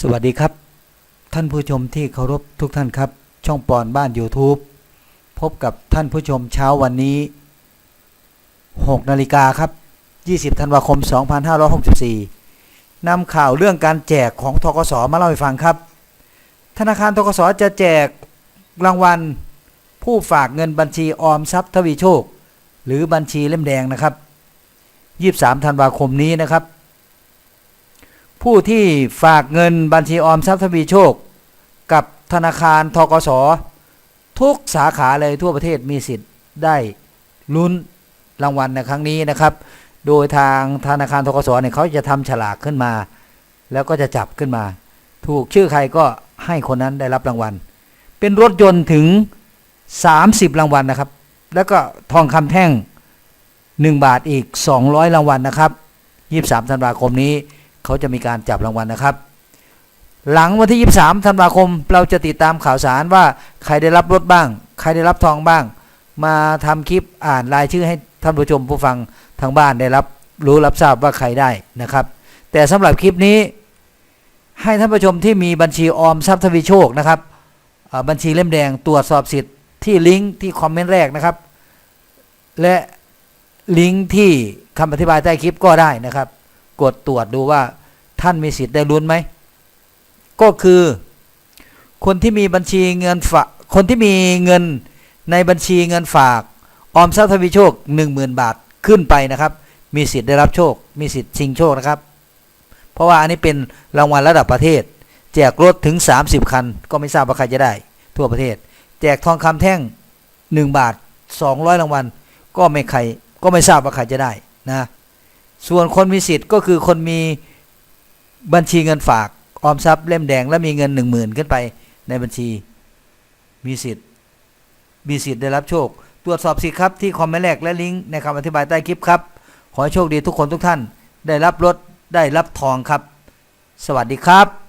สวัสดีครับ ท่านผู้ชมที่เคารพทุกท่านครับ ช่องปอนบ้าน YouTube พบกับท่านผู้ชมเช้าวันนี้ 6 นาฬิกาครับ 20 ธันวาคม 2564นำข่าวเรื่องการแจกของทกสมาเล่าให้ฟังครับ ธนาคารทกสจะแจกรางวัล ผู้ฝากเงินบัญชีออมทรัพย์ทวีโชค หรือบัญชีเล่มแดงนะครับ 23 ธันวาคมนี้นะครับ ผู้ที่ฝากเงินบัญชีออมทรัพย์ทวีโชค กับธนาคารทกส ทุกสาขาเลยทั่วประเทศมีสิทธิ์ได้ลุ้นรางวัลในครั้งนี้นะครับ โดยทางธนาคารทกสเนี่ยเขาจะทำฉลากขึ้นมา แล้วก็จะจับขึ้นมา ถูกชื่อใครก็ให้คนนั้นได้รับรางวัล เป็นรถยนต์ถึง 30 รางวัลนะครับ แล้วก็ทองคำแท่ง 1 บาทอีก 200 รางวัลนะครับ 23 ธันวาคมนี้ เขาจะมีการจับรางวัลนะครับ หลังวันที่ 23ธันวาคม เราจะติดตามข่าวสารว่าใครได้รับรถบ้าง ใครได้รับทองบ้าง มาทำคลิปอ่านรายชื่อให้ท่านผู้ชมผู้ฟังทางบ้านได้รับรู้รับทราบว่าใครได้นะครับ แต่สำหรับคลิปนี้ ให้ท่านผู้ชมที่มีบัญชีออมทรัพย์ทวีโชคนะครับบัญชีเล่มแดงตรวจสอบสิทธิ์ที่ลิงก์ที่คอมเมนต์แรกนะครับ และลิงก์ที่คำอธิบายใต้คลิปก็ได้นะครับ กดตรวจดูว่าท่านมีสิทธิ์ได้ลุ้นไหม ก็คือ คนที่มีบัญชีเงินฝากคนที่มีเงินในบัญชีเงินฝาก ออมทรัพย์ทวีโชค 10,000 บาทขึ้นไปนะครับ มีสิทธิ์ได้รับโชค มีสิทธิ์ชิงโชคนะครับ เพราะว่าอันนี้เป็นรางวัลระดับประเทศ แจกรถถึง 30 คัน ก็ไม่ทราบว่าใครจะได้ ทั่วประเทศ แจกทองคำแท่ง 1 บาท 200 รางวัลก็ไม่ใครก็ไม่ทราบว่าใครจะได้นะ ส่วนคนมีสิทธิ์ก็คือคนมีบัญชีเงินฝาก ออมทรัพย์เล่มแดงและมีเงินหนึ่งหมื่นขึ้นไปในบัญชี มีสิทธิ์ มีสิทธิ์ได้รับโชค ตรวจสอบสิทธิ์ครับ ที่คอมเมนต์แรกและลิงก์ในคำอธิบายใต้คลิปครับ ขอให้โชคดีทุกคนทุกท่าน ได้รับรถได้รับทองครับ สวัสดีครับ